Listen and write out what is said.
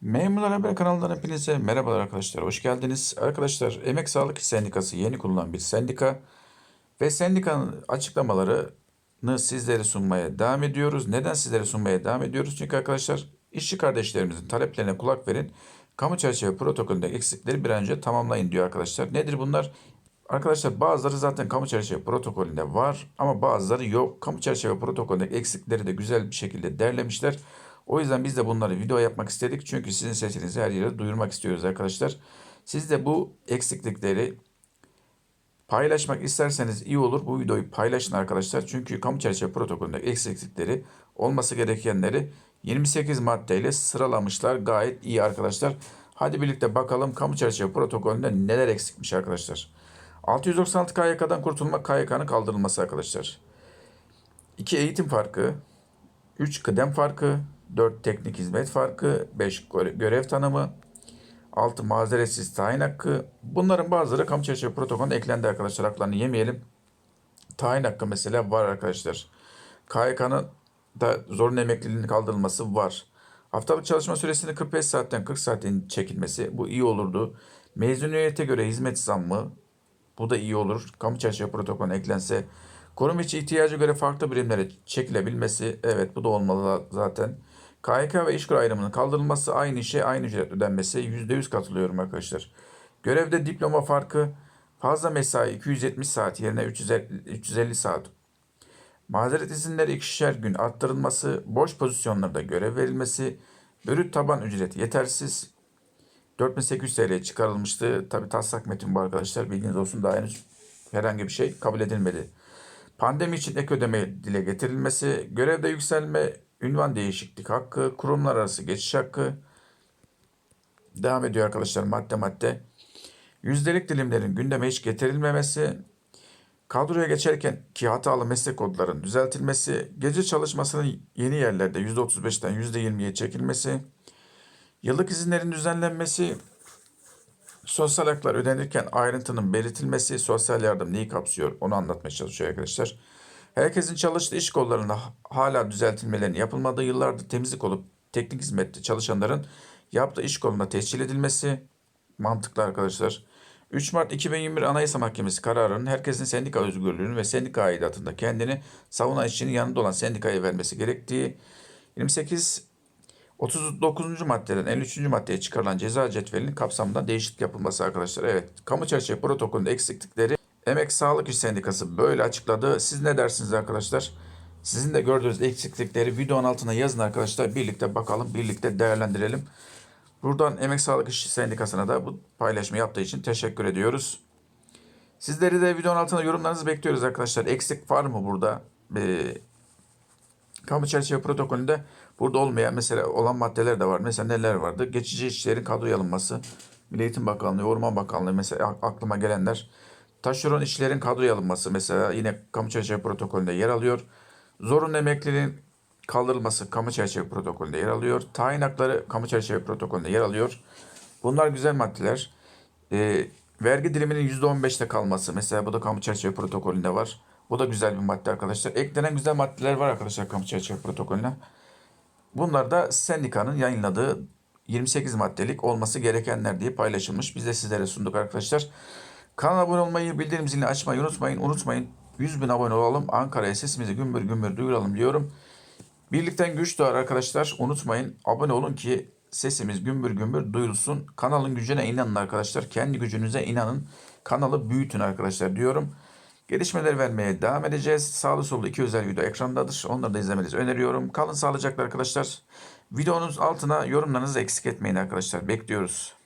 Memurlar Haber kanalından hepinize merhabalar arkadaşlar. Hoş geldiniz. Arkadaşlar Emek Sağlık Sendikası yeni kurulan bir sendika ve sendikanın açıklamalarını sizlere sunmaya devam ediyoruz. Neden sizlere sunmaya devam ediyoruz? Çünkü arkadaşlar işçi kardeşlerimizin taleplerine kulak verin. Kamu çerçeve protokolünde eksikleri bir an önce tamamlayın diyor arkadaşlar. Nedir bunlar? Arkadaşlar bazıları zaten kamu çerçeve protokolünde var ama bazıları yok. Kamu çerçeve protokolündeki eksikleri de güzel bir şekilde derlemişler. O yüzden biz de bunları video yapmak istedik. Çünkü sizin sesinizi her yere duyurmak istiyoruz arkadaşlar. Siz de bu eksiklikleri paylaşmak isterseniz iyi olur. Bu videoyu paylaşın arkadaşlar. Çünkü kamu çerçeve protokolündeki eksiklikleri olması gerekenleri 28 maddeyle sıralamışlar. Gayet iyi arkadaşlar. Hadi birlikte bakalım kamu çerçeve protokolünde neler eksikmiş arkadaşlar. 696 KYK'dan kurtulmak KYK'nın kaldırılması arkadaşlar. 2 eğitim farkı, 3 kıdem farkı, 4 teknik hizmet farkı, 5 görev tanımı, 6 mazeretsiz tayin hakkı. Bunların bazıları kamu çerçeve protokolüne eklendi arkadaşlar. Haklarını yemeyelim. Tayin hakkı mesela var arkadaşlar. KYK'nın da zorunlu emekliliğinin kaldırılması var. Haftalık çalışma süresinin 45 saatten 40 saatin çekilmesi bu iyi olurdu. Mezuniyete göre hizmet zammı bu da iyi olur. Kamu çerçeve protokolüne eklense. Kurum içi ihtiyacı göre farklı birimlere çekilebilmesi. Evet bu da olmalı zaten. KYK ve işkur ayrımının kaldırılması, aynı işe aynı ücret ödenmesi. %100 katılıyorum arkadaşlar. Görevde diploma farkı, fazla mesai 270 saat yerine 350, 350 saat. Mazeret izinleri ikişer gün arttırılması, boş pozisyonlarda görev verilmesi, bürüt taban ücret yetersiz, 4800 TL çıkarılmıştı. Tabi taslak metin bu arkadaşlar. Bilginiz olsun daha henüz herhangi bir şey kabul edilmedi. Pandemi için ek ödeme dile getirilmesi, görevde yükselme, ünvan değişiklik hakkı, kurumlar arası geçiş hakkı devam ediyor arkadaşlar madde madde. Yüzdelik dilimlerin gündeme hiç getirilmemesi, kadroya geçerken ki hatalı meslek kodların düzeltilmesi, gece çalışmasının yeni yerlerde %35'ten %20'ye çekilmesi, Yıllık izinlerin düzenlenmesi, sosyal haklar ödenirken ayrıntının belirtilmesi, sosyal yardım neyi kapsıyor onu anlatmaya çalışıyor arkadaşlar. Herkesin çalıştığı iş kollarında hala düzeltilmelerin yapılmadığı yıllardır temizlik olup teknik hizmette çalışanların yaptığı iş koluna tescil edilmesi mantıklı arkadaşlar. 3 Mart 2021 Anayasa Mahkemesi kararının herkesin sendika özgürlüğünü ve sendika aidatında kendini savunan işçinin yanında olan sendikaya vermesi gerektiği 28 39. maddeden 53. maddeye çıkarılan ceza cetvelinin kapsamında değişiklik yapılması arkadaşlar. Evet, kamu çerçeve protokolünde eksiklikleri Emek Sağlık İş Sendikası böyle açıkladı. Siz ne dersiniz arkadaşlar? Sizin de gördüğünüz eksiklikleri videonun altına yazın arkadaşlar. Birlikte bakalım, birlikte değerlendirelim. Buradan Emek Sağlık İş Sendikası'na da bu paylaşımı yaptığı için teşekkür ediyoruz. Sizleri de videonun altına yorumlarınızı bekliyoruz arkadaşlar. Eksik var mı burada? Ee, kamu çerçeve protokolünde burada olmayan mesela olan maddeler de var. Mesela neler vardı? Geçici işçilerin kadroya alınması, Milli Eğitim Bakanlığı, Orman Bakanlığı mesela aklıma gelenler. Taşeron işçilerin kadroya alınması mesela yine kamu çerçeve protokolünde yer alıyor. Zorunlu emekliliğin kaldırılması kamu çerçeve protokolünde yer alıyor. Tayin hakları kamu çerçeve protokolünde yer alıyor. Bunlar güzel maddeler. Ee, vergi diliminin %15'te kalması mesela bu da kamu çerçeve protokolünde var. Bu da güzel bir madde arkadaşlar. Eklenen güzel maddeler var arkadaşlar kamu çerçeve protokolüne. Bunlar da sendikanın yayınladığı 28 maddelik olması gerekenler diye paylaşılmış. Biz de sizlere sunduk arkadaşlar. Kanala abone olmayı, bildirim zilini açmayı unutmayın. Unutmayın 100 bin abone olalım. Ankara'ya sesimizi gümbür gümbür duyuralım diyorum. Birlikten güç doğar arkadaşlar. Unutmayın abone olun ki sesimiz gümbür gümbür duyulsun. Kanalın gücüne inanın arkadaşlar. Kendi gücünüze inanın. Kanalı büyütün arkadaşlar diyorum. Gelişmeler vermeye devam edeceğiz. Sağlı sollu iki özel video ekrandadır. Onları da izlemenizi öneriyorum. Kalın sağlıcakla arkadaşlar. Videonun altına yorumlarınızı eksik etmeyin arkadaşlar. Bekliyoruz.